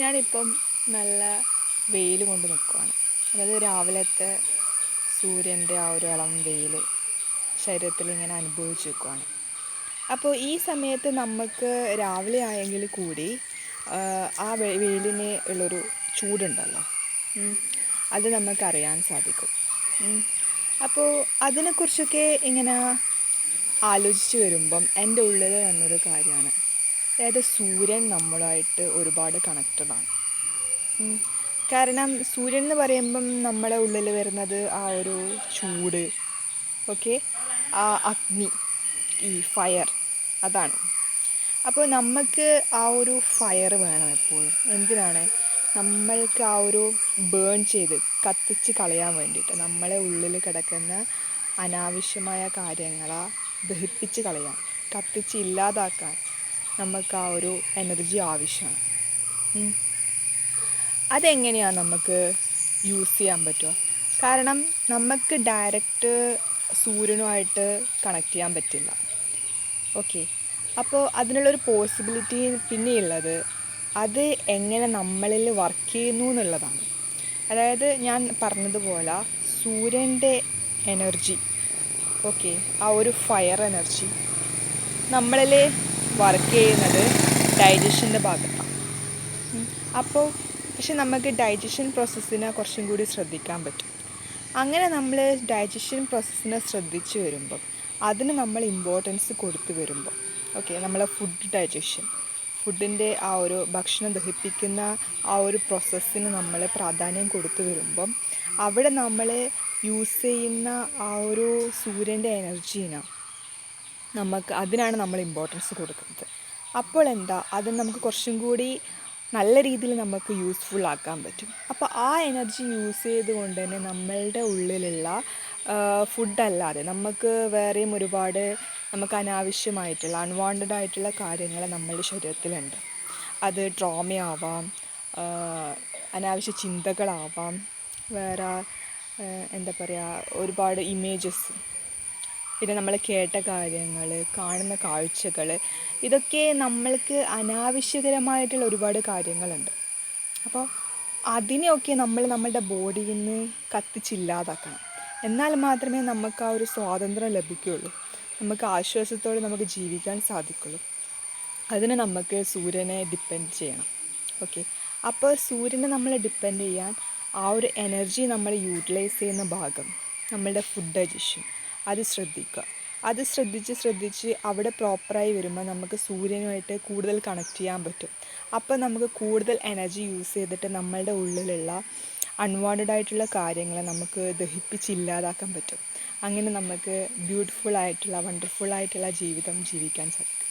ഞാനിപ്പം നല്ല വെയിൽ കൊണ്ട് നിൽക്കുവാണ് അതായത് രാവിലത്തെ സൂര്യന്റെ ആ ഒരു ഇളം വെയിൽ ശരീരത്തിൽ ഇങ്ങനെ അനുഭവിച്ച് നിൽക്കുവാണ് അപ്പോൾ ഈ സമയത്ത് നമുക്ക് രാവിലെ ആയെങ്കിൽ കൂടി ആ വെയിലിന് ഉള്ളൊരു ചൂടുണ്ടല്ലോ. അത് നമുക്കറിയാൻ സാധിക്കും. അപ്പോൾ അതിനെക്കുറിച്ചൊക്കെ ഇങ്ങനെ ആലോചിച്ച് വരുമ്പം എന്റെ ഉള്ളിൽ വന്നൊരു കാര്യമാണ്. അതായത് സൂര്യൻ നമ്മളായിട്ട് ഒരുപാട് കണക്റ്റഡാണ് കാരണം സൂര്യൻ എന്ന് പറയുമ്പം നമ്മുടെ ഉള്ളിൽ വരുന്നത് ആ ഒരു ചൂട് ഓക്കെ ആ അഗ്നി ഈ ഫയർ അതാണ്. അപ്പോൾ നമുക്ക് ആ ഒരു ഫയർ വേണം എപ്പോഴും. എന്തിനാണ്? നമ്മൾക്ക് ആ ഒരു ബേൺ ചെയ്ത് കത്തിച്ച് കളയാൻ വേണ്ടിയിട്ട്. നമ്മളെ ഉള്ളിൽ കിടക്കുന്ന അനാവശ്യമായ കാര്യങ്ങളെ ദഹിപ്പിച്ച് കളയാൻ കത്തിച്ച് ഇല്ലാതാക്കാൻ. നമുക്ക് ആ ഒരു എനർജി ആവശ്യമാണ്. അതെങ്ങനെയാണ് നമുക്ക് യൂസ് ചെയ്യാൻ പറ്റുക? കാരണം നമുക്ക് ഡയറക്റ്റ് സൂര്യനുമായിട്ട് കണക്ട് ചെയ്യാൻ പറ്റില്ല. ഓക്കെ അപ്പോൾ അതിനുള്ളൊരു പോസിബിലിറ്റി പിന്നെയുള്ളത് അത് എങ്ങനെ നമ്മളിൽ വർക്ക് ചെയ്യുന്നു എന്നുള്ളതാണ്. അതായത് ഞാൻ പറഞ്ഞതുപോലെ സൂര്യന്റെ എനർജി ഓക്കെ ആ ഒരു ഫയർ എനർജി നമ്മളിൽ വർക്ക് ചെയ്യുന്നത് ഡൈജഷന്റെ ഭാഗത്താണ് അപ്പോൾ പക്ഷെ നമുക്ക് ഡൈജഷൻ പ്രോസസ്സിനെ കുറച്ചും കൂടി ശ്രദ്ധിക്കാൻ പറ്റും. അങ്ങനെ നമ്മൾ ഡൈജഷൻ പ്രോസസ്സിനെ ശ്രദ്ധിച്ച് വരുമ്പം അതിന് നമ്മൾ ഇമ്പോർട്ടൻസ് കൊടുത്തു വരുമ്പോൾ ഓക്കെ നമ്മളെ ഫുഡ് ഡൈജഷൻ ഫുഡിന്റെ ആ ഒരു ഭക്ഷണം ദഹിപ്പിക്കുന്ന ആ ഒരു പ്രോസസ്സിന് നമ്മൾ പ്രാധാന്യം കൊടുത്തു വരുമ്പം അവിടെ നമ്മൾ യൂസ് ചെയ്യുന്ന ആ ഒരു സൂര്യന്റെ എനർജീനെ നമുക്ക് അതിനാണ് നമ്മൾ ഇമ്പോർട്ടൻസ് കൊടുക്കുന്നത്. അപ്പോൾ എന്താ അത് നമുക്ക് കുറച്ചും കൂടി നല്ല രീതിയിൽ നമുക്ക് യൂസ്ഫുൾ ആക്കാൻ പറ്റും. അപ്പോൾ ആ എനർജി യൂസ് ചെയ്തുകൊണ്ട് തന്നെ നമ്മളുടെ ഉള്ളിലുള്ള ഫുഡല്ലാതെ നമുക്ക് വേറെയും ഒരുപാട് നമുക്ക് അനാവശ്യമായിട്ടുള്ള അൺവാണ്ടഡ് ആയിട്ടുള്ള കാര്യങ്ങൾ നമ്മളുടെ ശരീരത്തിലുണ്ട്. അത് ട്രോമയാവാം അനാവശ്യ ചിന്തകളാവാം വേറെ എന്താ പറയുക ഒരുപാട് ഇമേജസ് പിന്നെ നമ്മൾ കേട്ട കാര്യങ്ങൾ കാണുന്ന കാഴ്ചകൾ ഇതൊക്കെ നമ്മൾക്ക് അനാവശ്യകരമായിട്ടുള്ള ഒരുപാട് കാര്യങ്ങളുണ്ട്. അപ്പോൾ അതിനെയൊക്കെ നമ്മൾ നമ്മളുടെ ബോഡിയിൽ നിന്ന് കത്തിച്ചില്ലാതാക്കണം എന്നാൽ മാത്രമേ നമുക്ക് ആ ഒരു സ്വാതന്ത്ര്യം ലഭിക്കുകയുള്ളൂ. നമുക്ക് ആശ്വാസത്തോടെ നമുക്ക് ജീവിക്കാൻ സാധിക്കുള്ളൂ. അതിന് നമുക്ക് സൂര്യനെ ഡിപ്പെൻഡ് ചെയ്യണം. ഓക്കെ അപ്പോൾ സൂര്യനെ നമ്മൾ ഡിപ്പെൻഡ് ചെയ്യാൻ ആ ഒരു എനർജി നമ്മൾ യൂട്ടിലൈസ് ചെയ്യുന്ന ഭാഗം നമ്മളുടെ ഫുഡ് ഡൈജഷൻ അത് ശ്രദ്ധിക്കുക. അത് ശ്രദ്ധിച്ച് ശ്രദ്ധിച്ച് അവിടെ പ്രോപ്പറായി വരുമ്പോൾ നമുക്ക് സൂര്യനുമായിട്ട് കൂടുതൽ കണക്ട് ചെയ്യാൻ പറ്റും. അപ്പോൾ നമുക്ക് കൂടുതൽ എനർജി യൂസ് ചെയ്തിട്ട് നമ്മളുടെ ഉള്ളിലുള്ള അൺവാണ്ടഡ് ആയിട്ടുള്ള കാര്യങ്ങളെ നമുക്ക് ദഹിപ്പിച്ച് ഇല്ലാതാക്കാൻ പറ്റും. അങ്ങനെ നമുക്ക് ബ്യൂട്ടിഫുൾ ആയിട്ടുള്ള വണ്ടർഫുൾ ആയിട്ടുള്ള ജീവിതം ജീവിക്കാൻ സാധിക്കും.